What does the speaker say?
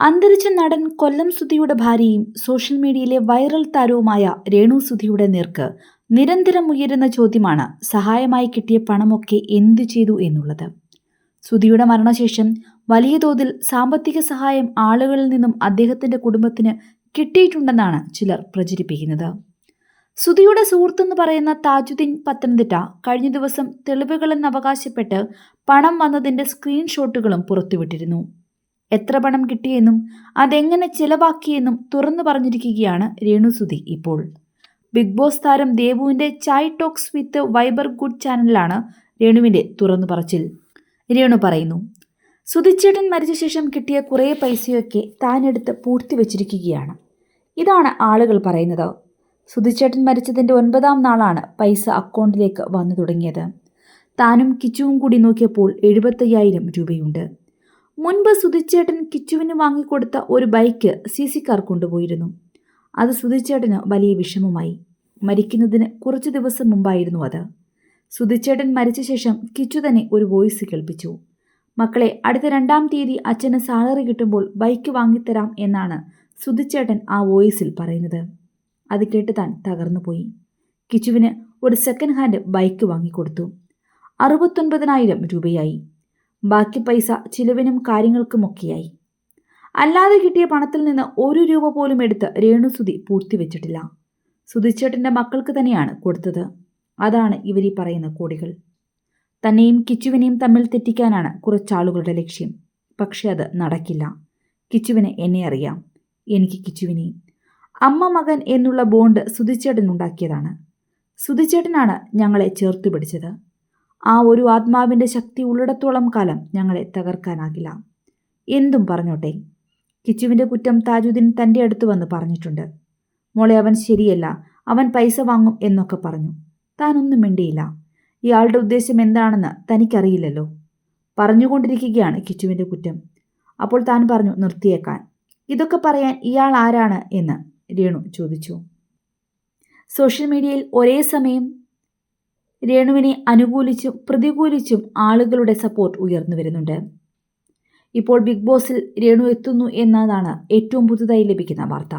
അന്തരിച്ച നടൻ കൊല്ലം സുധിയുടെ ഭാര്യയും സോഷ്യൽ മീഡിയയിലെ വൈറൽ താരവുമായ രേണു സുധിയുടെ നേർക്ക് നിരന്തരം ഉയരുന്ന ചോദ്യമാണ് സഹായമായി കിട്ടിയ പണമൊക്കെ എന്തു ചെയ്തു എന്നുള്ളത്. സുധിയുടെ മരണശേഷം വലിയ തോതിൽ സാമ്പത്തിക സഹായം ആളുകളിൽ നിന്നും അദ്ദേഹത്തിന്റെ കുടുംബത്തിന് കിട്ടിയിട്ടുണ്ടെന്നാണ് ചിലർ പ്രചരിപ്പിക്കുന്നത്. സുധിയുടെ സുഹൃത്തെന്ന് പറയുന്ന താജുദ്ദീൻ പത്തനംതിട്ട കഴിഞ്ഞ ദിവസം തെളിവുകളെന്ന് അവകാശപ്പെട്ട് പണം വന്നതിന്റെ സ്ക്രീൻഷോട്ടുകളും പുറത്തുവിട്ടിരുന്നു. എത്ര പണം കിട്ടിയെന്നും അതെങ്ങനെ ചിലവാക്കിയെന്നും തുറന്നു പറഞ്ഞിരിക്കുകയാണ് രേണുസുതി ഇപ്പോൾ. ബിഗ് ബോസ് താരം ദേവുവിന്റെ chai talks with viber good ചാനലിലാണ് രേണുവിന്റെ തുറന്നു പറച്ചിൽ. രേണു പറയുന്നു സുധിച്ചേട്ടൻ മരിച്ച ശേഷം കിട്ടിയ കുറേ പൈസയൊക്കെ താനെടുത്ത് പൂഴ്ത്തി വെച്ചിരിക്കുകയാണ്. ഇതാണ് ആളുകൾ പറയുന്നത്. സുധിച്ചേട്ടൻ മരിച്ചതിന്റെ ഒൻപതാം നാളാണ് പൈസ അക്കൗണ്ടിലേക്ക് വന്നു തുടങ്ങിയത്. താനും കിച്ചുവും കൂടി നോക്കിയപ്പോൾ എഴുപത്തയ്യായിരം രൂപയുണ്ട്. മുൻപ് സുധിച്ചേട്ടൻ കിച്ചുവിന് വാങ്ങിക്കൊടുത്ത ഒരു ബൈക്ക് സി സിക്കാർ കൊണ്ടുപോയിരുന്നു. അത് സുധിച്ചേട്ടന് വലിയ വിഷമമായി. മരിക്കുന്നതിന് കുറച്ച് ദിവസം മുമ്പായിരുന്നു അത്. സുധിച്ചേട്ടൻ മരിച്ച ശേഷം കിച്ചു തന്നെ ഒരു വോയിസ് കേൾപ്പിച്ചു. മക്കളെ അടുത്ത രണ്ടാം തീയതി അച്ഛന് സാലറി കിട്ടുമ്പോൾ ബൈക്ക് വാങ്ങിത്തരാം എന്നാണ് സുധിച്ചേട്ടൻ ആ വോയിസിൽ പറയുന്നത്. അത് കേട്ട് താൻ തകർന്നുപോയി. കിച്ചുവിന് ഒരു സെക്കൻഡ് ഹാൻഡ് ബൈക്ക് വാങ്ങിക്കൊടുത്തു. അറുപത്തൊൻപതിനായിരം രൂപയായി. ബാക്കി പൈസ ചിലവിനും കാര്യങ്ങൾക്കുമൊക്കെയായി. അല്ലാതെ കിട്ടിയ പണത്തിൽ നിന്ന് ഒരു രൂപ പോലും എടുത്ത് രേണുസുതി പൂഴ്ത്തിവെച്ചിട്ടില്ല. സുധിച്ചേട്ടന്റെ മക്കൾക്ക് തന്നെയാണ് കൊടുത്തത്. അതാണ് ഇവരീ പറയുന്ന കോടികൾ. തന്നെയും കിച്ചുവിനെയും തമ്മിൽ തെറ്റിക്കാനാണ് കുറച്ചാളുകളുടെ ലക്ഷ്യം. പക്ഷെ അത് നടക്കില്ല. കിച്ചുവിന് എന്നെ അറിയാം. എനിക്ക് കിച്ചുവിനെയും. അമ്മ മകൻ എന്നുള്ള ബോണ്ട് സുധിച്ചേട്ടൻ ഉണ്ടാക്കിയതാണ് സുധിച്ചേട്ടനാണ് ഞങ്ങളെ ചേർത്ത് പിടിച്ചത്. ആ ഒരു ആത്മാവിന്റെ ശക്തി ഉള്ളിടത്തോളം കാലം ഞങ്ങളെ തകർക്കാനാകില്ല. എന്തും പറഞ്ഞോട്ടെ. കിച്ചുവിന്റെ കുറ്റം താജുദ്ദീൻ തന്റെ അടുത്ത് വന്ന് പറഞ്ഞിട്ടുണ്ട്. മോളെ അവൻ ശരിയല്ല. അവൻ പൈസ വാങ്ങും എന്നൊക്കെ പറഞ്ഞു. താനൊന്നും മിണ്ടിയില്ല. ഇയാളുടെ ഉദ്ദേശം എന്താണെന്ന് തനിക്കറിയില്ലല്ലോ. പറഞ്ഞുകൊണ്ടിരിക്കുകയാണ് കിച്ചുവിന്റെ കുറ്റം. അപ്പോൾ താൻ പറഞ്ഞു നിർത്തിയേക്കാൻ. ഇതൊക്കെ പറയാൻ ഇയാൾ ആരാണ് എന്ന് രേണു ചോദിച്ചു. സോഷ്യൽ മീഡിയയിൽ ഒരേ സമയം രേണുവിനെ അനുകൂലിച്ചും പ്രതികൂലിച്ചും ആളുകളുടെ സപ്പോർട്ട് ഉയർന്നു വരുന്നുണ്ട്. ഇപ്പോൾ ബിഗ് ബോസിൽ രേണു എത്തുന്നു എന്നതാണ് ഏറ്റവും പുതുതായി ലഭിക്കുന്ന വാർത്ത.